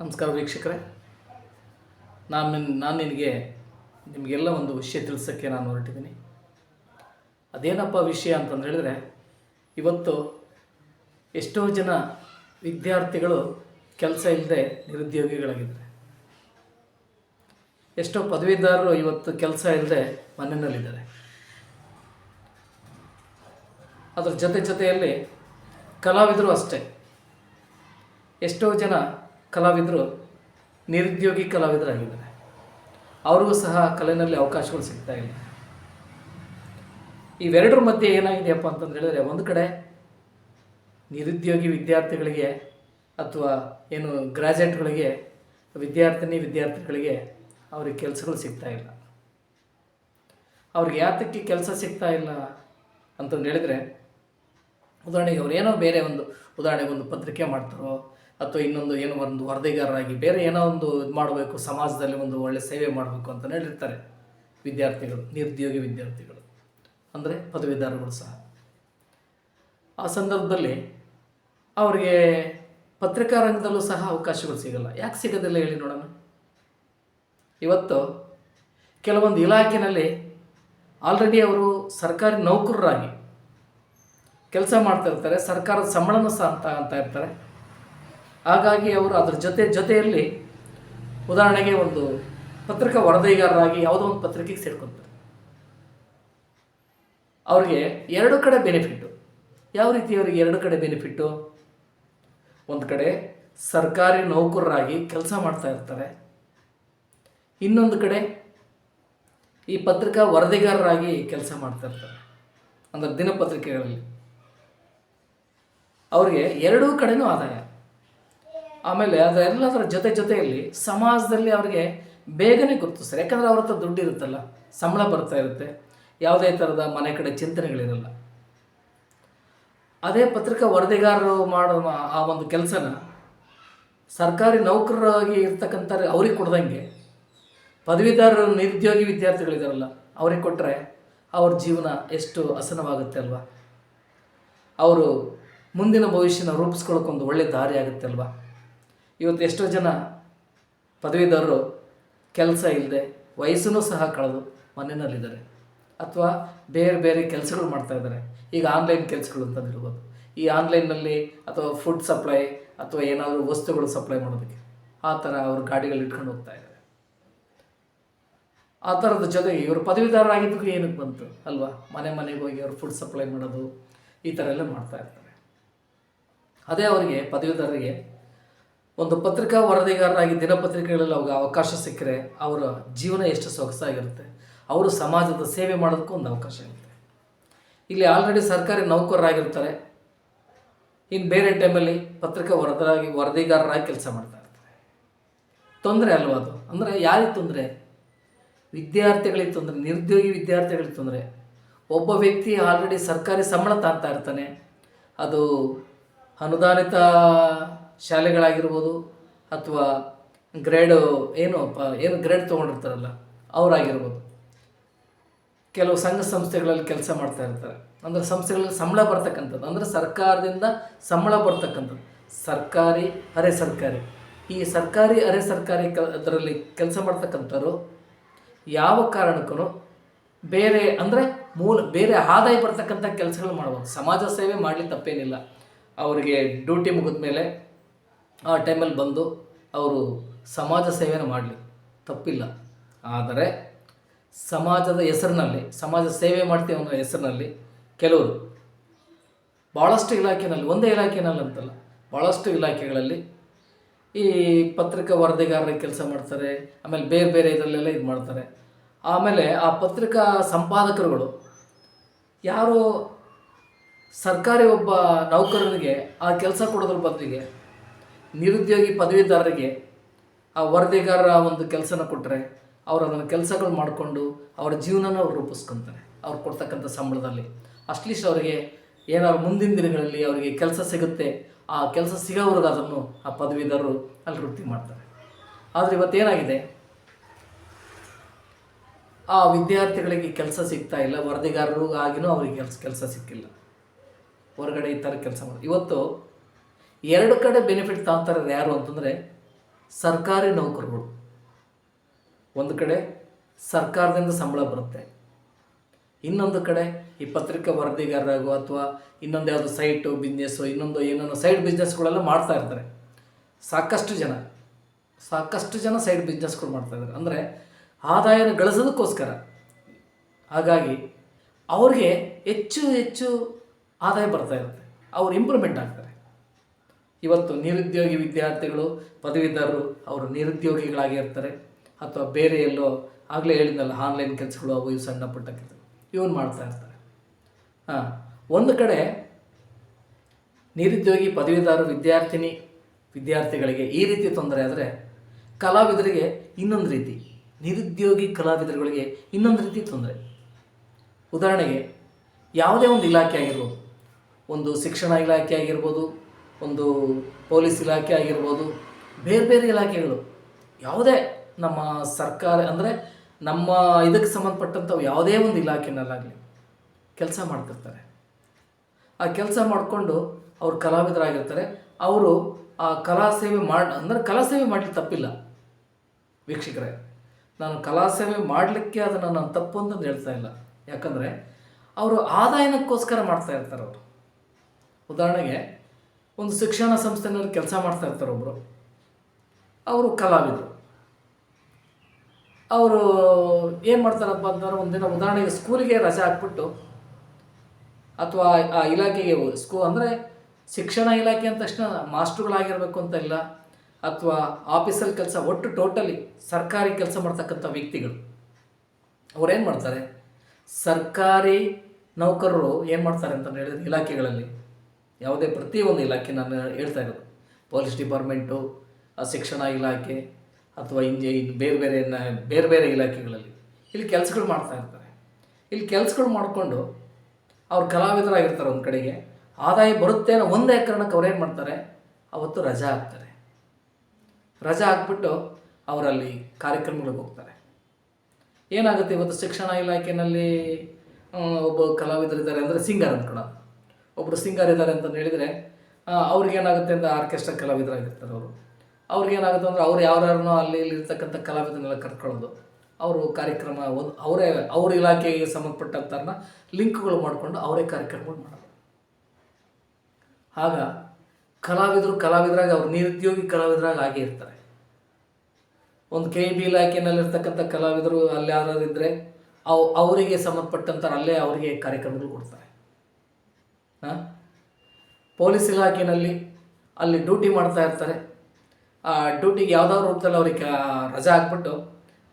ನಮಸ್ಕಾರ ವೀಕ್ಷಕರೇ. ನಾನು ನಿನ್- ನಾನು ನಿನಗೆ ನಿಮಗೆಲ್ಲ ಒಂದು ವಿಷಯ ತಿಳಿಸೋಕ್ಕೆ ನಾನು ಹೊರಟಿದ್ದೀನಿ. ಅದೇನಪ್ಪ ವಿಷಯ ಅಂತಂದು ಹೇಳಿದ್ರೆ, ಇವತ್ತು ಎಷ್ಟೋ ಜನ ವಿದ್ಯಾರ್ಥಿಗಳು ಕೆಲಸ ಇಲ್ಲದೆ ನಿರುದ್ಯೋಗಿಗಳಾಗಿದ್ದಾರೆ. ಎಷ್ಟೋ ಪದವೀಧರರು ಇವತ್ತು ಕೆಲಸ ಇಲ್ಲದೆ ಮನೆಯಲ್ಲಿದ್ದಾರೆ. ಅದರ ಜೊತೆ ಜೊತೆಯಲ್ಲಿ ಕಲಾವಿದರು ಅಷ್ಟೇ. ಎಷ್ಟೋ ಜನ ಕಲಾವಿದರು ನಿರುದ್ಯೋಗಿ ಕಲಾವಿದರಾಗಿದ್ದಾರೆ. ಅವ್ರಿಗೂ ಸಹ ಕಲೆಯಲ್ಲಿ ಅವಕಾಶಗಳು ಸಿಗ್ತಾ ಇಲ್ಲ. ಇವೆರಡರ ಮಧ್ಯೆ ಏನಾಗಿದೆಯಪ್ಪ ಅಂತಂದು ಹೇಳಿದ್ರೆ ಒಂದು ಕಡೆ ನಿರುದ್ಯೋಗಿ ವಿದ್ಯಾರ್ಥಿಗಳಿಗೆ ಅಥವಾ ಏನು ಗ್ರಾಜ್ಯುಯೇಟ್ಗಳಿಗೆ ವಿದ್ಯಾರ್ಥಿನಿ ವಿದ್ಯಾರ್ಥಿಗಳಿಗೆ ಅವ್ರಿಗೆ ಕೆಲಸಗಳು ಸಿಗ್ತಾ ಇಲ್ಲ. ಅವ್ರಿಗೆ ಯಾತಕ್ಕೆ ಕೆಲಸ ಸಿಗ್ತಾ ಇಲ್ಲ ಅಂತಂದು ಹೇಳಿದರೆ, ಉದಾಹರಣೆಗೆ ಅವ್ರು ಏನೋ ಬೇರೆ ಒಂದು ಉದಾಹರಣೆಗೆ ಒಂದು ಪತ್ರಿಕೆ ಮಾಡ್ತಾರೋ ಅಥವಾ ಇನ್ನೊಂದು ಏನೋ ಒಂದು ವರದಿಗಾರರಾಗಿ ಬೇರೆ ಏನೋ ಒಂದು ಇದು ಮಾಡಬೇಕು, ಸಮಾಜದಲ್ಲಿ ಒಂದು ಒಳ್ಳೆ ಸೇವೆ ಮಾಡಬೇಕು ಅಂತ ಹೇಳಿರ್ತಾರೆ ವಿದ್ಯಾರ್ಥಿಗಳು, ನಿರುದ್ಯೋಗಿ ವಿದ್ಯಾರ್ಥಿಗಳು. ಅಂದರೆ ಪದವೀಧರಗಳು ಸಹ. ಆ ಸಂದರ್ಭದಲ್ಲಿ ಅವರಿಗೆ ಪತ್ರಿಕಾ ರಂಗದಲ್ಲೂ ಸಹ ಅವಕಾಶಗಳು ಸಿಗಲ್ಲ. ಯಾಕೆ ಸಿಗೋದಿಲ್ಲ ಹೇಳಿ ನೋಡೋಣ. ಇವತ್ತು ಕೆಲವೊಂದು ಇಲಾಖೆಯಲ್ಲಿ ಆಲ್ರೆಡಿ ಅವರು ಸರ್ಕಾರಿ ನೌಕರರಾಗಿ ಕೆಲಸ ಮಾಡ್ತಾ ಇರ್ತಾರೆ, ಸರ್ಕಾರದ ಸಂಬಳನೂ ಸಹ ಅಂತ ಅಂತ ಇರ್ತಾರೆ. ಹಾಗಾಗಿ ಅವರು ಅದ್ರ ಜೊತೆ ಜೊತೆಯಲ್ಲಿ ಉದಾಹರಣೆಗೆ ಒಂದು ಪತ್ರಿಕಾ ವರದಿಗಾರರಾಗಿ ಯಾವುದೋ ಒಂದು ಪತ್ರಿಕೆಗೆ ಸೇರ್ಕೊತಾರೆ. ಅವ್ರಿಗೆ ಎರಡು ಕಡೆ ಬೆನಿಫಿಟ್ಟು ಯಾವ ರೀತಿ ಅವರಿಗೆ ಎರಡು ಕಡೆ ಬೆನಿಫಿಟ್ಟು ಒಂದು ಕಡೆ ಸರ್ಕಾರಿ ನೌಕರರಾಗಿ ಕೆಲಸ ಮಾಡ್ತಾ ಇರ್ತಾರೆ. ಇನ್ನೊಂದು ಕಡೆ ಈ ಪತ್ರಿಕಾ ವರದಿಗಾರರಾಗಿ ಕೆಲಸ ಮಾಡ್ತಾ ಇರ್ತಾರೆ. ಅಂದರೆ ದಿನಪತ್ರಿಕೆಗಳಲ್ಲಿ. ಅವ್ರಿಗೆ ಎರಡೂ ಕಡೆನೂ ಆದಾಯ. ಆಮೇಲೆ ಅದೆಲ್ಲದರ ಜೊತೆ ಜೊತೆಯಲ್ಲಿ ಸಮಾಜದಲ್ಲಿ ಅವ್ರಿಗೆ ಬೇಗನೆ ಗುರುತಿಸ್ತಾರೆ. ಯಾಕಂದರೆ ಅವ್ರ ಹತ್ರ ದುಡ್ಡು ಇರುತ್ತಲ್ಲ, ಸಂಬಳ ಬರ್ತಾ ಇರುತ್ತೆ, ಯಾವುದೇ ಥರದ ಮನೆ ಕಡೆ ಚಿಂತನೆಗಳಿರಲ್ಲ. ಅದೇ ಪತ್ರಿಕಾ ವರದಿಗಾರರು ಮಾಡೋ ಆ ಒಂದು ಕೆಲಸನ ಸರ್ಕಾರಿ ನೌಕರರಾಗಿ ಇರ್ತಕ್ಕಂಥ ಅವ್ರಿಗೆ ಕೊಡ್ದಂಗೆ ಪದವೀಧರರು ನಿರುದ್ಯೋಗಿ ವಿದ್ಯಾರ್ಥಿಗಳಿದಾರಲ್ಲ ಅವ್ರಿಗೆ ಕೊಟ್ಟರೆ ಅವ್ರ ಜೀವನ ಎಷ್ಟು ಅಸನವಾಗುತ್ತೆ ಅಲ್ವಾ? ಅವರು ಮುಂದಿನ ಭವಿಷ್ಯನ ರೂಪಿಸ್ಕೊಳ್ಳೋಕ್ಕೊಂದು ಒಳ್ಳೆ ದಾರಿ ಆಗುತ್ತೆ ಅಲ್ವಾ? ಇವತ್ತು ಎಷ್ಟೋ ಜನ ಪದವೀಧರರು ಕೆಲಸ ಇಲ್ಲದೆ ವಯಸ್ಸನ್ನು ಸಹ ಕಳೆದು ಮನೆಯಲ್ಲಿದ್ದಾರೆ. ಅಥವಾ ಬೇರೆ ಬೇರೆ ಕೆಲಸಗಳು ಮಾಡ್ತಾಯಿದ್ದಾರೆ ಈಗ ಆನ್ಲೈನ್ ಕೆಲಸಗಳು ಅಂತಂದಿರ್ಬೋದು ಈ ಆನ್ಲೈನ್ನಲ್ಲಿ ಅಥವಾ ಫುಡ್ ಸಪ್ಲೈ ಅಥವಾ ಏನಾದರೂ ವಸ್ತುಗಳು ಸಪ್ಲೈ ಮಾಡೋದಕ್ಕೆ ಆ ಥರ ಅವರು ಗಾಡಿಗಳು ಇಟ್ಕೊಂಡು ಹೋಗ್ತಾ ಇದ್ದಾರೆ. ಆ ಥರದ ಜೊತೆಗೆ ಇವರು ಪದವೀಧರರಾಗಿದ್ದಕ್ಕೂ ಏನಕ್ಕೆ ಬಂತು ಅಲ್ವಾ? ಮನೆ ಮನೆಗೆ ಹೋಗಿ ಅವರು ಫುಡ್ ಸಪ್ಲೈ ಮಾಡೋದು ಈ ಥರ ಎಲ್ಲ ಮಾಡ್ತಾ ಇರ್ತಾರೆ. ಅದೇ ಅವರಿಗೆ, ಪದವೀಧರರಿಗೆ ಒಂದು ಪತ್ರಿಕಾ ವರದಿಗಾರರಾಗಿ ದಿನಪತ್ರಿಕೆಗಳಲ್ಲಿ ಅವ್ರಿಗೆ ಅವಕಾಶ ಸಿಕ್ಕರೆ ಅವರ ಜೀವನ ಎಷ್ಟು ಸೊಗಸಾಗಿರುತ್ತೆ. ಅವರು ಸಮಾಜದ ಸೇವೆ ಮಾಡೋದಕ್ಕೂ ಒಂದು ಅವಕಾಶ ಇರುತ್ತೆ. ಇಲ್ಲಿ ಆಲ್ರೆಡಿ ಸರ್ಕಾರಿ ನೌಕರರಾಗಿರ್ತಾರೆ. ಇನ್ನು ಬೇರೆ ಟೈಮಲ್ಲಿ ಪತ್ರಿಕಾ ವರದರಾಗಿ, ವರದಿಗಾರರಾಗಿ ಕೆಲಸ ಮಾಡ್ತಾ ಇರ್ತಾರೆ. ತೊಂದರೆ ಅಲ್ವಾ ಅದು? ಅಂದರೆ ಯಾರಿಗೆ ತೊಂದರೆ? ವಿದ್ಯಾರ್ಥಿಗಳಿಗೆ ತೊಂದರೆ, ನಿರುದ್ಯೋಗಿ ವಿದ್ಯಾರ್ಥಿಗಳಿಗೆ ತೊಂದರೆ. ಒಬ್ಬ ವ್ಯಕ್ತಿ ಆಲ್ರೆಡಿ ಸರ್ಕಾರಿ ಸಂಬಳ ತಾಂತಾ ಇರ್ತಾನೆ. ಅದು ಅನುದಾನಿತ ಶಾಲೆಗಳಾಗಿರ್ಬೋದು ಅಥವಾ ಗ್ರೇಡು ಏನು, ಪ, ಏನು ಗ್ರೇಡ್ ತೊಗೊಂಡಿರ್ತಾರಲ್ಲ, ಅವರಾಗಿರ್ಬೋದು. ಕೆಲವು ಸಂಘ ಸಂಸ್ಥೆಗಳಲ್ಲಿ ಕೆಲಸ ಮಾಡ್ತಾ ಇರ್ತಾರೆ. ಅಂದರೆ ಸಂಸ್ಥೆಗಳಲ್ಲಿ ಸಂಬಳ ಬರ್ತಕ್ಕಂಥದ್ದು. ಅಂದರೆ ಸರ್ಕಾರದಿಂದ ಸಂಬಳ ಬರ್ತಕ್ಕಂಥದ್ದು. ಸರ್ಕಾರಿ, ಅರೆ ಸರ್ಕಾರಿ. ಈ ಸರ್ಕಾರಿ, ಅರೆ ಸರ್ಕಾರಿ ಕ, ಅದರಲ್ಲಿ ಕೆಲಸ ಮಾಡ್ತಕ್ಕಂಥವ್ರು ಯಾವ ಕಾರಣಕ್ಕೂ ಬೇರೆ, ಅಂದರೆ ಮೂಲ, ಬೇರೆ ಆದಾಯ ಬರ್ತಕ್ಕಂಥ ಕೆಲಸಗಳು ಮಾಡ್ಬೋದು. ಸಮಾಜ ಸೇವೆ ಮಾಡಲಿ ತಪ್ಪೇನಿಲ್ಲ. ಅವರಿಗೆ ಡ್ಯೂಟಿ ಮುಗಿದ ಮೇಲೆ ಆ ಟೈಮಲ್ಲಿ ಬಂದು ಅವರು ಸಮಾಜ ಸೇವೆಯನ್ನು ಮಾಡಲಿ. ತಪ್ಪಿಲ್ಲ. ಆದರೆ ಸಮಾಜದ ಹೆಸರಿನಲ್ಲಿ, ಸಮಾಜ ಸೇವೆ ಮಾಡ್ತೀವಿ ಅನ್ನೋ ಹೆಸರಿನಲ್ಲಿ ಕೆಲವರು ಭಾಳಷ್ಟು ಇಲಾಖೆನಲ್ಲಿ, ಒಂದೇ ಇಲಾಖೆನಲ್ಲಿ ಅಂತಲ್ಲ ಭಾಳಷ್ಟು ಇಲಾಖೆಗಳಲ್ಲಿ ಈ ಪತ್ರಿಕಾ ವರದಿಗಾರರ ಕೆಲಸ ಮಾಡ್ತಾರೆ, ಆಮೇಲೆ ಬೇರೆ ಬೇರೆ ಇದರಲ್ಲೆಲ್ಲ ಇದು ಮಾಡ್ತಾರೆ. ಆಮೇಲೆ ಆ ಪತ್ರಿಕಾ ಸಂಪಾದಕರುಗಳು ಯಾರು ಸರ್ಕಾರಿ ಒಬ್ಬ ನೌಕರರಿಗೆ ಆ ಕೆಲಸ ಕೊಡೋದ್ರ ಬದಲಿಗೆ ನಿರುದ್ಯೋಗಿ ಪದವೀಧರರಿಗೆ ಆ ವರದಿಗಾರರ ಒಂದು ಕೆಲಸನ ಕೊಟ್ಟರೆ ಅವರು ಅದನ್ನು ಕೆಲಸಗಳು ಮಾಡಿಕೊಂಡು ಅವರ ಜೀವನನ ಅವ್ರು ರೂಪಿಸ್ಕೊತಾರೆ. ಅವ್ರು ಕೊಡ್ತಕ್ಕಂಥ ಸಂಬಳದಲ್ಲಿ. ಅಟ್ಲೀಸ್ಟ್ ಅವರಿಗೆ ಏನಾದ್ರು ಮುಂದಿನ ದಿನಗಳಲ್ಲಿ ಅವರಿಗೆ ಕೆಲಸ ಸಿಗುತ್ತೆ, ಆ ಕೆಲಸ ಸಿಗೋವ್ರಿಗೆ ಅದನ್ನು ಆ ಪದವೀಧರರು ಅಲ್ಲಿ ವೃತ್ತಿ ಮಾಡ್ತಾರೆ. ಆದರೆ ಇವತ್ತೇನಾಗಿದೆ? ಆ ವಿದ್ಯಾರ್ಥಿಗಳಿಗೆ ಕೆಲಸ ಸಿಗ್ತಾ ಇಲ್ಲ ವರದಿಗಾರರು ಆಗಿನೂ ಅವರಿಗೆ ಕೆಲಸ ಕೆಲಸ ಸಿಕ್ಕಿಲ್ಲ. ಹೊರಗಡೆ ಈ ಥರ ಕೆಲಸ ಮಾಡಿ ಇವತ್ತು ಎರಡು ಕಡೆ ಬೆನಿಫಿಟ್ ತಾಂತಾರೆ ಯಾರು ಅಂತಂದರೆ ಸರ್ಕಾರಿ ನೌಕರರು. ಒಂದು ಕಡೆ ಸರ್ಕಾರದಿಂದ ಸಂಬಳ ಬರುತ್ತೆ. ಇನ್ನೊಂದು ಕಡೆ ಈ ಪತ್ರಿಕಾ ವರದಿಗಾರರಾಗೋ ಅಥವಾ ಇನ್ನೊಂದು ಯಾವುದೋ ಸೈಟು ಬಿಸ್ನೆಸ್ಸು ಇನ್ನೊಂದು ಏನೋ ಸೈಡ್ ಬಿಸ್ನೆಸ್ಗಳೆಲ್ಲ ಮಾಡ್ತಾ ಇರ್ತಾರೆ. ಸಾಕಷ್ಟು ಜನ ಸಾಕಷ್ಟು ಜನ ಸೈಡ್ ಬಿಸ್ನೆಸ್ಗಳು ಮಾಡ್ತಾ ಇದ್ದಾರೆ. ಅಂದರೆ ಆದಾಯನ ಗಳಿಸೋದಕ್ಕೋಸ್ಕರ. ಹಾಗಾಗಿ ಅವ್ರಿಗೆ ಹೆಚ್ಚು ಹೆಚ್ಚು ಆದಾಯ ಬರ್ತಾ ಇರುತ್ತೆ. ಅವ್ರು ಇಂಪ್ರೂವ್ಮೆಂಟ್ ಆಗ್ತಾರೆ. ಇವತ್ತು ನಿರುದ್ಯೋಗಿ ವಿದ್ಯಾರ್ಥಿಗಳು, ಪದವೀಧರರು ಅವರು ನಿರುದ್ಯೋಗಿಗಳಾಗಿರ್ತಾರೆ. ಅಥವಾ ಬೇರೆ ಎಲ್ಲೋ ಆಗಲೇ ಹೇಳಿದ್ನಲ್ಲ ಆನ್ಲೈನ್ ಕೆಲಸಗಳು ಅವು ಇವು ಸಣ್ಣ ಪುಟ್ಟ ಕೆಲಸ. ಇವನು ಮಾಡ್ತಾ ಇರ್ತಾರೆ. ಹಾಂ, ಒಂದು ಕಡೆ ನಿರುದ್ಯೋಗಿ ಪದವೀಧರ ವಿದ್ಯಾರ್ಥಿನಿ, ವಿದ್ಯಾರ್ಥಿಗಳಿಗೆ ಈ ರೀತಿ ತೊಂದರೆ ಆದರೆ ಕಲಾವಿದರಿಗೆ ಇನ್ನೊಂದು ರೀತಿ, ನಿರುದ್ಯೋಗಿ ಕಲಾವಿದರುಗಳಿಗೆ ಇನ್ನೊಂದು ರೀತಿ ತೊಂದರೆ. ಉದಾಹರಣೆಗೆ ಯಾವುದೇ ಒಂದು ಇಲಾಖೆ ಆಗಿರ್ಬೋದು, ಒಂದು ಶಿಕ್ಷಣ ಇಲಾಖೆ ಆಗಿರ್ಬೋದು ಒಂದು ಪೊಲೀಸ್ ಇಲಾಖೆ ಆಗಿರ್ಬೋದು, ಬೇರೆ ಬೇರೆ ಇಲಾಖೆಗಳು, ಯಾವುದೇ ನಮ್ಮ ಸರ್ಕಾರ ಅಂದರೆ ನಮ್ಮ ಇದಕ್ಕೆ ಸಂಬಂಧಪಟ್ಟಂಥ ಯಾವುದೇ ಒಂದು ಇಲಾಖೆನಲ್ಲಾಗಲಿ ಕೆಲಸ ಮಾಡ್ತಿರ್ತಾರೆ. ಆ ಕೆಲಸ ಮಾಡಿಕೊಂಡು ಅವರು ಕಲಾವಿದರಾಗಿರ್ತಾರೆ. ಅವರು ಆ ಕಲಾ ಸೇವೆ ಮಾಡಿ, ಅಂದರೆ ಕಲಾ ಸೇವೆ ಮಾಡಲಿಕ್ಕೆ ತಪ್ಪಿಲ್ಲ ವೀಕ್ಷಕರೇ. ನಾನು ಕಲಾ ಸೇವೆ ಮಾಡಲಿಕ್ಕೆ ಅದನ್ನು ನಾನು ತಪ್ಪು ಅಂತ ಹೇಳ್ತಾ ಇಲ್ಲ. ಯಾಕಂದರೆ, ಅವರು ಆದಾಯನಕ್ಕೋಸ್ಕರ ಮಾಡ್ತಾ ಇರ್ತಾರೆ ಅವರು. ಉದಾಹರಣೆಗೆ ಒಂದು ಶಿಕ್ಷಣ ಸಂಸ್ಥೆನಲ್ಲಿ ಕೆಲಸ ಮಾಡ್ತಾ ಇರ್ತಾರೆ ಒಬ್ಬರು ಅವರು ಕಲಾವಿದರು. ಅವರು ಏನು ಮಾಡ್ತಾರಪ್ಪ ಅಂತಂದ್ರೆ ಒಂದಿನ ಉದಾಹರಣೆಗೆ ಸ್ಕೂಲಿಗೆ ರಜೆ ಹಾಕ್ಬಿಟ್ಟು ಅಥವಾ ಆ ಇಲಾಖೆಗೆ ಸ್ಕೂ ಅಂದರೆ ಶಿಕ್ಷಣ ಇಲಾಖೆ ಅಂದ ತಕ್ಷಣ ಮಾಸ್ಟ್ರುಗಳಾಗಿರಬೇಕು ಅಂತ ಇಲ್ಲ, ಅಥವಾ ಆಫೀಸಲ್ಲಿ ಕೆಲಸ ಒಟ್ಟು ಟೋಟಲಿ ಸರ್ಕಾರಿ ಕೆಲಸ ಮಾಡ್ತಕ್ಕಂಥ ವ್ಯಕ್ತಿಗಳು. ಅವರೇನು ಮಾಡ್ತಾರೆ? ಸರ್ಕಾರಿ ನೌಕರರು ಏನು ಮಾಡ್ತಾರೆ ಅಂತ ಹೇಳಿದ್ರೆ ಇಲಾಖೆಗಳಲ್ಲಿ? ಯಾವುದೇ ಪ್ರತಿಯೊಂದು ಇಲಾಖೆ ನಾನು ಹೇಳ್ತಾ ಇರೋದು. ಪೊಲೀಸ್ ಡಿಪಾರ್ಟ್ಮೆಂಟು ಶಿಕ್ಷಣ ಇಲಾಖೆ ಅಥವಾ ಇಂಜಿ ಬೇರೆ ಬೇರೆ ಬೇರೆ ಬೇರೆ ಇಲಾಖೆಗಳಲ್ಲಿ. ಇಲ್ಲಿ ಕೆಲಸಗಳು ಮಾಡ್ತಾ ಇರ್ತಾರೆ. ಇಲ್ಲಿ ಕೆಲಸಗಳು ಮಾಡಿಕೊಂಡು ಅವ್ರು ಕಲಾವಿದರಾಗಿರ್ತಾರೆ ಒಂದು ಕಡೆಗೆ. ಆದಾಯ ಬರುತ್ತೆ ಅನ್ನೋ ಒಂದೇ ಕಾರಣಕ್ಕೆ ಅವ್ರು ಏನು ಮಾಡ್ತಾರೆ? ಅವತ್ತು ರಜಾ ಹಾಕ್ತಾರೆ. ರಜಾ ಹಾಕ್ಬಿಟ್ಟು ಅವರಲ್ಲಿ ಕಾರ್ಯಕ್ರಮಗಳಿಗೆ ಹೋಗ್ತಾರೆ. ಏನಾಗುತ್ತೆ ಇವತ್ತು ಶಿಕ್ಷಣ ಇಲಾಖೆಯಲ್ಲಿ ಒಬ್ಬ ಕಲಾವಿದರಿದ್ದಾರೆ ಅಂದರೆ ಸಿಂಗರ್ ಅಂದ್ಕೊಳ ಒಬ್ಬರು ಸಿಂಗರ್ ಇದ್ದಾರೆ ಅಂತ ಹೇಳಿದರೆ ಅವ್ರಿಗೇನಾಗುತ್ತೆ ಅಂದರೆ ಆರ್ಕೆಸ್ಟ್ರಾ ಕಲಾವಿದರಾಗಿರ್ತಾರೆ ಅವರು. ಅವ್ರಿಗೇನಾಗುತ್ತೆ ಅಂದರೆ ಅವ್ರು ಯಾರ್ಯಾರನ್ನೋ ಅಲ್ಲಿ ಇಲ್ಲಿ ಇರ್ತಕ್ಕಂಥ ಕಲಾವಿದನೆಲ್ಲ ಕರ್ಕೊಳ್ಳೋದು ಅವರು ಕಾರ್ಯಕ್ರಮ ಒಂದು ಅವರೇ, ಅವ್ರ ಇಲಾಖೆಗೆ ಸಂಬಂಧಪಟ್ಟಂಥವ್ರನ್ನ ಲಿಂಕ್ಗಳು ಮಾಡಿಕೊಂಡು ಅವರೇ ಕಾರ್ಯಕ್ರಮಗಳು ಮಾಡೋದು. ಆಗ ಕಲಾವಿದರು ಕಲಾವಿದರಾಗಿ ಅವ್ರು ನಿರುದ್ಯೋಗಿ ಕಲಾವಿದರಾಗಿ ಆಗೇ ಇರ್ತಾರೆ. ಒಂದು ಕೆ ಬಿ ಇಲಾಖೆಯಲ್ಲಿರ್ತಕ್ಕಂಥ ಕಲಾವಿದರು ಅಲ್ಲಿ ಯಾರಾದ್ರು ಇದ್ದರೆ ಅವು ಅವರಿಗೆ ಸಂಬಂಧಪಟ್ಟಂಥ ಅಲ್ಲೇ ಅವರಿಗೆ ಕಾರ್ಯಕ್ರಮಗಳು ಕೊಡ್ತಾರೆ. ಪೊಲೀಸ್ ಇಲಾಖೆಯಲ್ಲಿ ಅಲ್ಲಿ ಡ್ಯೂಟಿ ಮಾಡ್ತಾ ಇರ್ತಾರೆ. ಆ ಡ್ಯೂಟಿಗೆ ಯಾವುದಾದ್ರು ರೂಪದಲ್ಲಿ ಅವ್ರಿಗೆ ರಜಾ ಹಾಕ್ಬಿಟ್ಟು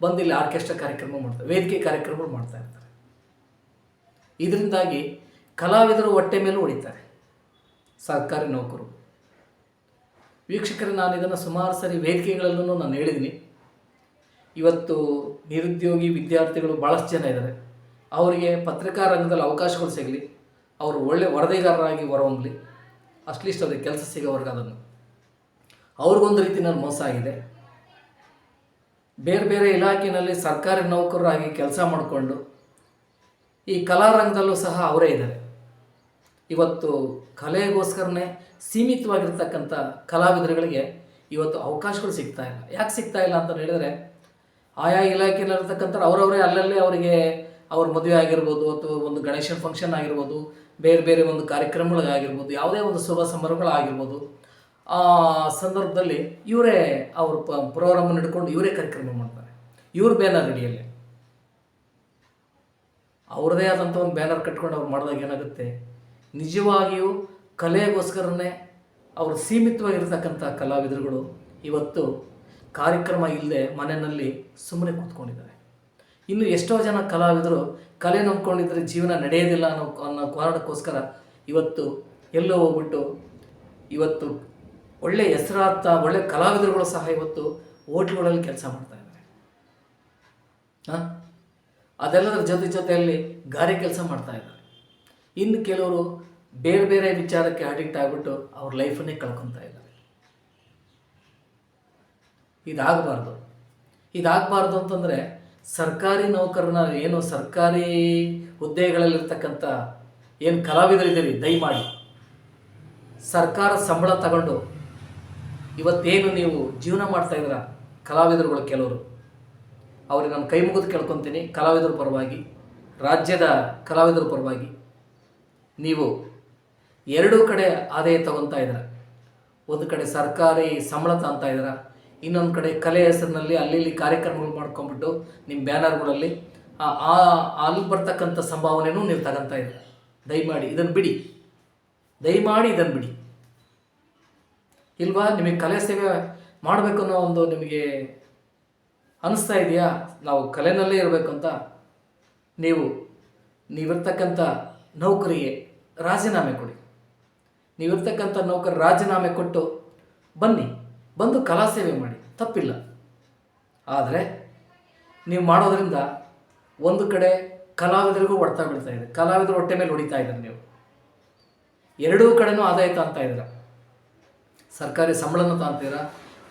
ಬಂದು ಇಲ್ಲಿ ಆರ್ಕೆಸ್ಟ್ರಾ ಕಾರ್ಯಕ್ರಮ ಮಾಡ್ತಾರೆ ವೇದಿಕೆ ಕಾರ್ಯಕ್ರಮಗಳು ಮಾಡ್ತಾ ಇರ್ತಾರೆ. ಇದರಿಂದಾಗಿ ಕಲಾವಿದರು ಹೊಟ್ಟೆ ಮೇಲೆ ಹೊಡಿತಾರೆ ಸರ್ಕಾರಿ ನೌಕರು. ವೀಕ್ಷಕರು, ನಾನು ಇದನ್ನು ಸುಮಾರು ಸರಿ ವೇದಿಕೆಗಳಲ್ಲೂ ನಾನು ಹೇಳಿದ್ದೀನಿ. ಇವತ್ತು ನಿರುದ್ಯೋಗಿ ವಿದ್ಯಾರ್ಥಿಗಳು ಭಾಳಷ್ಟು ಜನ ಇದ್ದಾರೆ. ಅವರಿಗೆ ಪತ್ರಿಕಾ ರಂಗದಲ್ಲಿ ಅವಕಾಶಗಳು ಸಿಗಲಿ. ಅವರು ಒಳ್ಳೆ ವರದಿಗಾರರಾಗಿ ಹೊರಹೊಮ್ಮಲಿ ಅಟ್ಲೀಸ್ಟ್ ಅವ್ರಿಗೆ ಕೆಲಸ ಸಿಗೋವರೆಗೆ ಅದನ್ನು. ಅವ್ರಿಗೊಂದು ರೀತಿಯಲ್ಲಿ ಮೋಸ ಆಗಿದೆ. ಬೇರೆ ಬೇರೆ ಇಲಾಖೆಯಲ್ಲಿ ಸರ್ಕಾರಿ ನೌಕರರಾಗಿ ಕೆಲಸ ಮಾಡಿಕೊಂಡು ಈ ಕಲಾರಂಗದಲ್ಲೂ ಸಹ ಅವರೇ ಇದ್ದಾರೆ. ಇವತ್ತು ಕಲೆಗೋಸ್ಕರನೇ ಸೀಮಿತವಾಗಿರ್ತಕ್ಕಂಥ ಕಲಾವಿದರುಗಳಿಗೆ ಇವತ್ತು ಅವಕಾಶಗಳು ಸಿಗ್ತಾ ಇಲ್ಲ. ಯಾಕೆ ಸಿಗ್ತಾ ಇಲ್ಲ ಅಂತ ಹೇಳಿದರೆ, ಆಯಾ ಇಲಾಖೆಯಲ್ಲಿರ್ತಕ್ಕಂಥ ಅವರವರೇ ಅಲ್ಲಲ್ಲೇ ಅವರಿಗೆ ಅವ್ರ ಮದುವೆ ಆಗಿರ್ಬೋದು ಅಥವಾ ಒಂದು ಗಣೇಶನ ಫಂಕ್ಷನ್ ಆಗಿರ್ಬೋದು ಬೇರೆ ಬೇರೆ ಒಂದು ಕಾರ್ಯಕ್ರಮಗಳಾಗಿರ್ಬೋದು ಯಾವುದೇ ಒಂದು ಶುಭ ಸಮಾರಂಭಗಳಾಗಿರ್ಬೋದು ಆ ಸಂದರ್ಭದಲ್ಲಿ ಇವರೇ ಅವರು ಪ್ರೋಗ್ರಾಮ್ ಹಿಡ್ಕೊಂಡು ಇವರೇ ಕಾರ್ಯಕ್ರಮ ಮಾಡ್ತಾರೆ. ಇವ್ರ ಬ್ಯಾನರ್ ಅಡಿಯಲ್ಲಿ. ಅವ್ರದೇ ಆದಂಥ ಒಂದು ಬ್ಯಾನರ್ ಕಟ್ಕೊಂಡು ಅವ್ರು ಮಾಡಿದಾಗ ಏನಾಗುತ್ತೆ? ನಿಜವಾಗಿಯೂ ಕಲೆಗೋಸ್ಕರನೇ ಅವರು ಸೀಮಿತವಾಗಿರ್ತಕ್ಕಂಥ ಕಲಾವಿದರುಗಳು ಇವತ್ತು ಕಾರ್ಯಕ್ರಮ ಇಲ್ಲದೆ ಮನೆಯಲ್ಲಿ ಸುಮ್ಮನೆ ಕೂತ್ಕೊಂಡಿದ್ದಾರೆ. ಇನ್ನು ಎಷ್ಟೋ ಜನ ಕಲಾವಿದರು ಕಲೆ ನಂಬ್ಕೊಂಡಿದ್ರೆ ಜೀವನ ನಡೆಯೋದಿಲ್ಲ ಅನ್ನೋ ಅನ್ನೋ ಕಾರಣಕ್ಕೋಸ್ಕರ ಇವತ್ತು ಎಲ್ಲೋ ಹೋಗ್ಬಿಟ್ಟು ಇವತ್ತು ಒಳ್ಳೆ ಹೆಸರಾದ ಒಳ್ಳೆ ಕಲಾವಿದರುಗಳು ಸಹ ಇವತ್ತು ಹೋಟ್ಲುಗಳಲ್ಲಿ ಕೆಲಸ ಮಾಡ್ತಾ ಇದ್ದಾರೆ. ಹಾಂ? ಅದೆಲ್ಲದರ ಜೊತೆ ಜೊತೆಯಲ್ಲಿ ಗಾರೆ ಕೆಲಸ ಮಾಡ್ತಾ ಇದ್ದಾರೆ. ಇನ್ನು ಕೆಲವರು ಬೇರೆ ಬೇರೆ ವಿಚಾರಕ್ಕೆ ಅಡಿಕ್ಟ್ ಆಗಿಬಿಟ್ಟು ಅವ್ರ ಲೈಫನ್ನೇ ಕಳ್ಕೊತಾ ಇದ್ದಾರೆ. ಇದಾಗಬಾರ್ದು. ಇದಾಗಬಾರ್ದು ಅಂತಂದರೆ ಸರ್ಕಾರಿ ನೌಕರನ ಏನು ಸರ್ಕಾರಿ ಹುದ್ದೆಗಳಲ್ಲಿರ್ತಕ್ಕಂಥ ಏನು ಕಲಾವಿದರಿದ್ದೀರಿ, ದಯಮಾಡಿ. ಸರ್ಕಾರ ಸಂಬಳ ತಗೊಂಡು ಇವತ್ತೇನು ನೀವು ಜೀವನ ಮಾಡ್ತಾ ಇದ್ದೀರ, ಕಲಾವಿದರುಗಳು ಕೆಲವರು. ಅವ್ರಿಗೆ ನಾನು ಕೈ ಮುಗಿದು ಕೇಳ್ಕೊತೀನಿ, ಕಲಾವಿದರ ಪರವಾಗಿ, ರಾಜ್ಯದ ಕಲಾವಿದರ ಪರವಾಗಿ. ನೀವು ಎರಡೂ ಕಡೆ ಆದಾಯ ತಗೊತಾ ಇದ್ದೀರ, ಒಂದು ಕಡೆ ಸರ್ಕಾರಿ ಸಂಬಳ ತಗೊತಾ ಇದ್ದೀರ ಇನ್ನೊಂದು ಕಡೆ ಕಲೆ ಹೆಸರಿನಲ್ಲಿ ಅಲ್ಲಿ ಇಲ್ಲಿ ಕಾರ್ಯಕ್ರಮಗಳು ಮಾಡ್ಕೊಂಡ್ಬಿಟ್ಟು ನಿಮ್ಮ ಬ್ಯಾನರ್ಗಳಲ್ಲಿ ಆ- ಅಲ್ಲಿ ಬರ್ತಕ್ಕಂಥ ಸಂಭಾವನೆಯೂ ನೀವು ತಗೊಂತಾ ಇದ್ದೀರ? ದಯಮಾಡಿ ಇದನ್ನು ಬಿಡಿ. ದಯಮಾಡಿ ಇದನ್ನು ಬಿಡಿ. ಇಲ್ವಾ? ನಿಮಗೆ ಕಲೆ ಸೇವೆ ಮಾಡಬೇಕು ಅನ್ನೋ ಒಂದು ನಿಮಗೆ ಅನಿಸ್ತಾ ಇದೆಯಾ? ನಾವು ಕಲೆನಲ್ಲೇ ಇರಬೇಕು ಅಂತ ನೀವು, ನೀವಿರ್ತಕ್ಕಂಥ ನೌಕರಿಗೆ ರಾಜೀನಾಮೆ ಕೊಡಿ. ನೀವಿರ್ತಕ್ಕಂಥ ನೌಕರಿ ರಾಜೀನಾಮೆ ಕೊಟ್ಟು ಬನ್ನಿ. ಬಂದು ಕಲಾ ಸೇವೆ ಮಾಡಿ. ತಪ್ಪಿಲ್ಲ. ಆದರೆ ನೀವು ಮಾಡೋದರಿಂದ ಒಂದು ಕಡೆ ಕಲಾವಿದರಿಗೂ ಹೊಡ್ತಾ ಬೀಳ್ತಾ ಇದೆ. ಕಲಾವಿದರು ಹೊಟ್ಟೆ ಮೇಲೆ ಹೊಡಿತಾ ಇದ್ದಾರೆ ನೀವು. ಎರಡೂ ಕಡೆನೂ ಆದಾಯ ತಾಂತಾ ಇದ್ದೀರ? ಸರ್ಕಾರಿ ಸಂಬಳನ ತಾಂತೀರ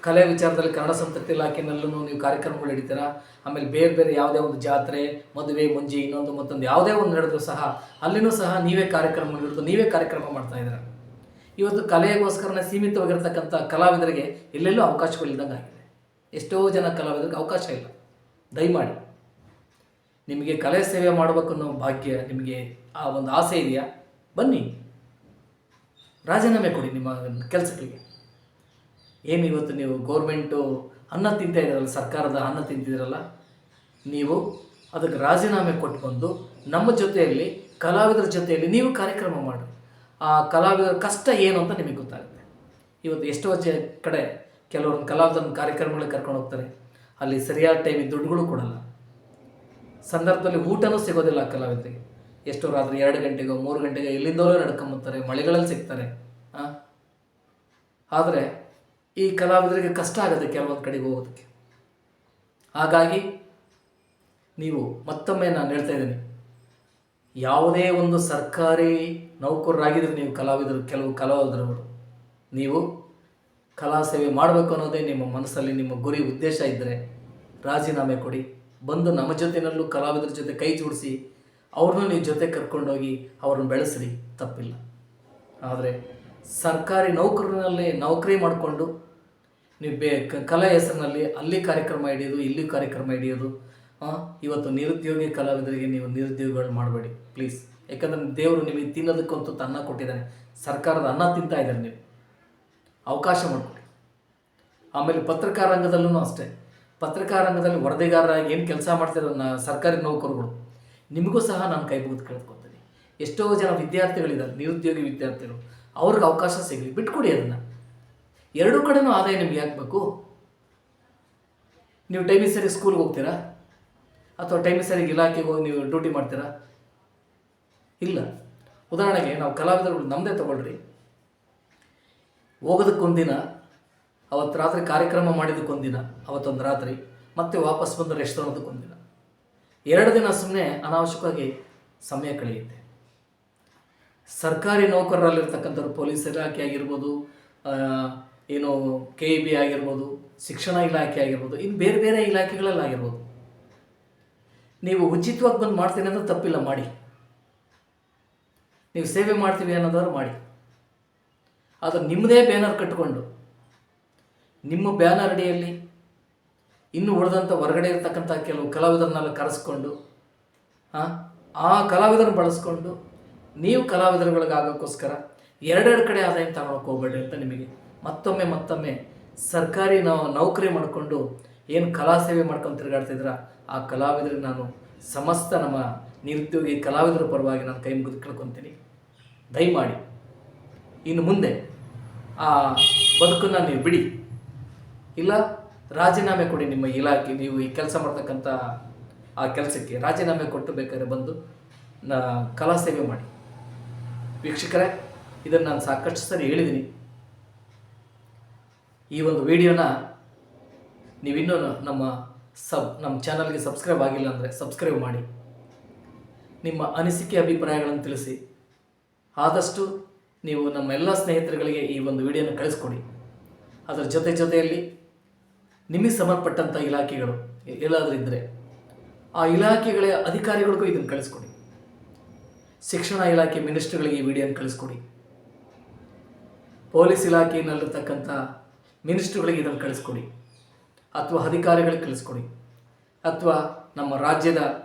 ಕಲೆ ವಿಚಾರದಲ್ಲಿ ಕನ್ನಡ ಸಂಸ್ಕೃತಿ ಇಲಾಖೆಯಲ್ಲೂ ನೀವು ಕಾರ್ಯಕ್ರಮಗಳು ಹಿಡಿತೀರಾ ಆಮೇಲೆ ಬೇರೆ ಬೇರೆ ಯಾವುದೇ ಒಂದು ಜಾತ್ರೆ, ಮದುವೆ, ಮುಂಜಿ, ಇನ್ನೊಂದು ಮತ್ತೊಂದು ಯಾವುದೇ ಒಂದು ನಡೆದರೂ ಸಹ ಅಲ್ಲಿನೂ ಸಹ ನೀವೇ ಕಾರ್ಯಕ್ರಮಗಳು ನೀವೇ ಕಾರ್ಯಕ್ರಮ ಮಾಡ್ತಾ ಇದ್ದೀರಾ? ಇವತ್ತು ಕಲೆಗೋಸ್ಕರನೇ ಸೀಮಿತವಾಗಿರ್ತಕ್ಕಂಥ ಕಲಾವಿದರಿಗೆ ಎಲ್ಲೆಲ್ಲೂ ಅವಕಾಶಗಳಿದ್ದಂಗೆ ಆಗಿದೆ. ಎಷ್ಟೋ ಜನ ಕಲಾವಿದರಿಗೆ ಅವಕಾಶ ಇಲ್ಲ. ದಯಮಾಡಿ. ನಿಮಗೆ ಕಲೆ ಸೇವೆ ಮಾಡಬೇಕನ್ನೋ ಭಾಗ್ಯ ನಿಮಗೆ ಆ ಒಂದು ಆಸೆ ಇದೆಯಾ? ಬನ್ನಿ. ರಾಜೀನಾಮೆ ಕೊಡಿ ನಿಮ್ಮ ಕೆಲಸಗಳಿಗೆ ಏನು ಇವತ್ತು ನೀವು ಗೌರ್ಮೆಂಟು ಅನ್ನ ತಿಂತ ಇದ್ದೀರಲ್ಲ, ಸರ್ಕಾರದ ಅನ್ನ ತಿಂತಿದ್ದೀರಲ್ಲ? ನೀವು ಅದಕ್ಕೆ ರಾಜೀನಾಮೆ ಕೊಟ್ಟು ಬಂದು ನಮ್ಮ ಜೊತೆಯಲ್ಲಿ, ಕಲಾವಿದರ ಜೊತೆಯಲ್ಲಿ ನೀವು ಕಾರ್ಯಕ್ರಮ ಮಾಡಿ. ಆ ಕಲಾವಿದರ ಕಷ್ಟ ಏನು ಅಂತ ನಿಮಗೆ ಗೊತ್ತಾಗುತ್ತೆ. ಇವತ್ತು ಎಷ್ಟೋ ಜ ಕಡೆ ಕೆಲವೊಂದು ಕಲಾವಿದನ ಕಾರ್ಯಕ್ರಮಗಳಿಗೆ ಕರ್ಕೊಂಡು ಹೋಗ್ತಾರೆ. ಅಲ್ಲಿ ಸರಿಯಾದ ಟೈಮಿಗೆ ದುಡ್ಡುಗಳು ಕೊಡಲ್ಲ. ಸಂದರ್ಭದಲ್ಲಿ ಊಟನೂ ಸಿಗೋದಿಲ್ಲ ಕಲಾವಿದರಿಗೆ. ಎಷ್ಟೋ ರಾತ್ರಿ ಎರಡು ಗಂಟೆಗೋ, ಮೂರು ಗಂಟೆಗೆ ಎಲ್ಲಿಂದಲೋ ನಡ್ಕೊಂಬರ್ತಾರೆ ಮಳೆಗಳಲ್ಲಿ ಸಿಗ್ತಾರೆ ಆದರೆ ಈ ಕಲಾವಿದರಿಗೆ ಕಷ್ಟ ಆಗುತ್ತೆ ಕೆಲವೊಂದು ಕಡೆಗೆ ಹೋಗೋದಕ್ಕೆ. ಹಾಗಾಗಿ ನೀವು ಮತ್ತೊಮ್ಮೆ ನಾನು ಹೇಳ್ತಾ ಇದ್ದೀನಿ. ಯಾವುದೇ ಒಂದು ಸರ್ಕಾರಿ ನೌಕರರಾಗಿದ್ರೆ ನೀವು ಕಲಾವಿದರು, ಕೆಲವು ಕಲಾವಿದರವರು. ನೀವು ಕಲಾ ಸೇವೆ ಮಾಡಬೇಕು ಅನ್ನೋದೇ ನಿಮ್ಮ ಮನಸ್ಸಲ್ಲಿ ನಿಮ್ಮ ಗುರಿ ಉದ್ದೇಶ ಇದ್ದರೆ ರಾಜೀನಾಮೆ ಕೊಡಿ. ಬಂದು ನಮ್ಮ ಜೊತೆನಲ್ಲೂ ಕಲಾವಿದರ ಜೊತೆ ಕೈ ಜೋಡಿಸಿ, ಅವ್ರನ್ನೂ ನೀವು ಜೊತೆ ಕರ್ಕೊಂಡೋಗಿ ಅವ್ರನ್ನ ಬೆಳೆಸ್ರಿ. ತಪ್ಪಿಲ್ಲ. ಆದರೆ ಸರ್ಕಾರಿ ನೌಕರನಲ್ಲಿ ನೌಕರಿ ಮಾಡಿಕೊಂಡು ನೀವು ಬೇ ಕಲಾ ಹೆಸರಿನಲ್ಲಿ ಅಲ್ಲಿ ಕಾರ್ಯಕ್ರಮ ಹಿಡಿಯೋದು, ಇಲ್ಲಿ ಕಾರ್ಯಕ್ರಮ ಹಿಡಿಯೋದು ಇವತ್ತು ನಿರುದ್ಯೋಗಿ ಕಲಾವಿದರಿಗೆ ನೀವು ನಿರುದ್ಯೋಗಿಗಳು ಮಾಡಬೇಡಿ. ಪ್ಲೀಸ್. ಯಾಕಂದರೆ ದೇವರು ನಿಮಗೆ ತಿನ್ನೋದಕ್ಕಂತೂ ಅನ್ನ ಕೊಟ್ಟಿದ್ದಾನೆ. ಸರ್ಕಾರದ ಅನ್ನ ತಿಂತಾ ಇದ್ದಾರೆ ನೀವು. ಅವಕಾಶ ಮಾಡಿಕೊಡಿ. ಆಮೇಲೆ ಪತ್ರಿಕಾ ರಂಗದಲ್ಲೂ ಅಷ್ಟೇ. ಪತ್ರಿಕಾ ರಂಗದಲ್ಲಿ ವರದಿಗಾರರಾಗಿ ಏನು ಕೆಲಸ ಮಾಡ್ತಿರೋ ಸರ್ಕಾರಿ ನೌಕರುಗಳು ನಿಮಗೂ ಸಹ ನಾನು ಕೈ ಮುಗಿದು ಕೇಳ್ಕೊತೀನಿ. ಎಷ್ಟೋ ಜನ ವಿದ್ಯಾರ್ಥಿಗಳಿದ್ದಾರೆ, ನಿರುದ್ಯೋಗಿ ವಿದ್ಯಾರ್ಥಿಗಳು, ಅವ್ರಿಗೆ ಅವಕಾಶ ಸಿಗಲಿ. ಬಿಟ್ಕೊಡಿ ಅದನ್ನು. ಎರಡೂ ಕಡೆನೂ ಆದಾಯ ನಿಮ್ಗೆ ಹಾಕಬೇಕು ನೀವು ಟೈಮಿಗೆ ಸರಿ ಸ್ಕೂಲ್ಗೆ ಹೋಗ್ತೀರಾ? ಅಥವಾ ಟೈಮಿಗೆ ಸರಿ ಇಲಾಖೆಗೆ ಹೋಗಿ ನೀವು ಡ್ಯೂಟಿ ಮಾಡ್ತೀರಾ? ಇಲ್ಲ. ಉದಾಹರಣೆಗೆ ನಾವು ಕಲಾವಿದರುಗಳು ನಮ್ಮದೇ ತಗೊಳ್ರಿ. ಹೋಗೋದಕ್ಕೊಂದಿನ, ಅವತ್ತು ರಾತ್ರಿ ಕಾರ್ಯಕ್ರಮ ಮಾಡಿದ್ದಕ್ಕೊಂದಿನ ಅವತ್ತೊಂದು ರಾತ್ರಿ, ಮತ್ತೆ ವಾಪಸ್ ಬಂದು ರೆಸ್ಟ್ ದಿನ ಎರಡು ದಿನ ಸುಮ್ಮನೆ ಅನಾವಶ್ಯಕವಾಗಿ ಸಮಯ ಕಳೆಯುತ್ತೆ. ಸರ್ಕಾರಿ ನೌಕರರಲ್ಲಿರ್ತಕ್ಕಂಥವ್ರು ಪೊಲೀಸ್ ಇಲಾಖೆ ಆಗಿರ್ಬೋದು ಏನು ಕೆ ಇ ಬಿ ಆಗಿರ್ಬೋದು, ಶಿಕ್ಷಣ ಇಲಾಖೆ ಆಗಿರ್ಬೋದು ಇನ್ನು ಬೇರೆ ಬೇರೆ ಇಲಾಖೆಗಳಲ್ಲಾಗಿರ್ಬೋದು. ನೀವು ಉಚಿತವಾಗಿ ಬಂದು ಮಾಡ್ತೀನಿ ಅಂದರೆ ತಪ್ಪಿಲ್ಲ, ಮಾಡಿ. ನೀವು ಸೇವೆ ಮಾಡ್ತೀವಿ ಅನ್ನೋದಾದ್ರು ಮಾಡಿ. ಆದರೆ ನಿಮ್ಮದೇ ಬ್ಯಾನರ್ ಕಟ್ಟಿಕೊಂಡು ನಿಮ್ಮ ಬ್ಯಾನರ್ ಅಡಿಯಲ್ಲಿ ಇನ್ನು ಉಳಿದಂಥ ಹೊರಗಡೆ ಇರತಕ್ಕಂಥ ಕೆಲವು ಕಲಾವಿದರನ್ನೆಲ್ಲ ಕರೆಸ್ಕೊಂಡು, ಆ ಕಲಾವಿದರನ್ನ ಬಳಸ್ಕೊಂಡು ನೀವು ಕಲಾವಿದರುಗಳಿಗಾಗೋಕ್ಕೋಸ್ಕರ ಎರಡೆರಡು ಕಡೆ ಆದಾಯ ತಗೊಳಕ್ಕೆ ಹೋಗ್ಬೇಡಿ ಅಂತ ನಿಮಗೆ ಮತ್ತೊಮ್ಮೆ ಮತ್ತೊಮ್ಮೆ ಸರ್ಕಾರಿ ನಾವು ನೌಕರಿ ಮಾಡಿಕೊಂಡು ಏನು ಕಲಾ ಸೇವೆ ಮಾಡ್ಕೊಂಡು ತಿರುಗಾಡ್ತಿದ್ರ ಆ ಕಲಾವಿದರಿಗೆ ನಾನು ಸಮಸ್ತ ನಮ್ಮ ನಿರುದ್ಯೋಗಿ ಕಲಾವಿದರ ಪರವಾಗಿ ನಾನು ಕೈ ಮುಗಿದು ಕೇಳ್ಕೊತೀನಿ. ದಯಮಾಡಿ, ಇನ್ನು ಮುಂದೆ ಆ ಬದುಕನ್ನು ನೀವು ಬಿಡಿ. ಇಲ್ಲ, ರಾಜೀನಾಮೆ ಕೊಡಿ ನಿಮ್ಮ ಇಲಾಖೆ, ನೀವು ಈ ಕೆಲಸ ಮಾಡ್ತಕ್ಕಂಥ ಆ ಕೆಲಸಕ್ಕೆ ರಾಜೀನಾಮೆ ಕೊಟ್ಟು ಬೇಕಾದ್ರೆ ಬಂದು ನಾ ಕಲಾ ಸೇವೆ ಮಾಡಿ. ವೀಕ್ಷಕರೇ, ಇದನ್ನು ನಾನು ಸಾಕಷ್ಟು ಸರಿ ಹೇಳಿದ್ದೀನಿ ಈ ಒಂದು ವಿಡಿಯೋನ ನೀವಿನ್ನೂ ನಮ್ಮ ಸಬ್, ನಮ್ಮ ಚಾನಲ್ಗೆ ಸಬ್ಸ್ಕ್ರೈಬ್ ಆಗಿಲ್ಲ ಅಂದರೆ ಸಬ್ಸ್ಕ್ರೈಬ್ ಮಾಡಿ. ನಿಮ್ಮ ಅನಿಸಿಕೆ, ಅಭಿಪ್ರಾಯಗಳನ್ನು ತಿಳಿಸಿ. ಆದಷ್ಟು ನೀವು ನಮ್ಮ ಎಲ್ಲ ಸ್ನೇಹಿತರುಗಳಿಗೆ ಈ ಒಂದು ವಿಡಿಯೋನ ಕಳಿಸ್ಕೊಡಿ. ಅದರ ಜೊತೆ ಜೊತೆಯಲ್ಲಿ ನಿಮಗೆ ಸಂಬಂಧಪಟ್ಟಂಥ ಇಲಾಖೆಗಳು ಎಲ್ಲಾದರೂ ಇದ್ದರೆ ಆ ಇಲಾಖೆಗಳ ಅಧಿಕಾರಿಗಳಿಗೂ ಇದನ್ನು ಕಳಿಸ್ಕೊಡಿ. ಶಿಕ್ಷಣ ಇಲಾಖೆ ಮಿನಿಸ್ಟ್ರುಗಳಿಗೆ ಈ ವಿಡಿಯೋನ ಕಳಿಸ್ಕೊಡಿ. ಪೊಲೀಸ್ ಇಲಾಖೆಯಲ್ಲಿರ್ತಕ್ಕಂಥ ಮಿನಿಸ್ಟ್ರುಗಳಿಗೆ ಇದನ್ನು ಕಳಿಸ್ಕೊಡಿ. ಅಥವಾ ಅಧಿಕಾರಿಗಳಿಗೆ ಕಳಿಸ್ಕೊಡಿ. ಅಥವಾ ನಮ್ಮ ರಾಜ್ಯದ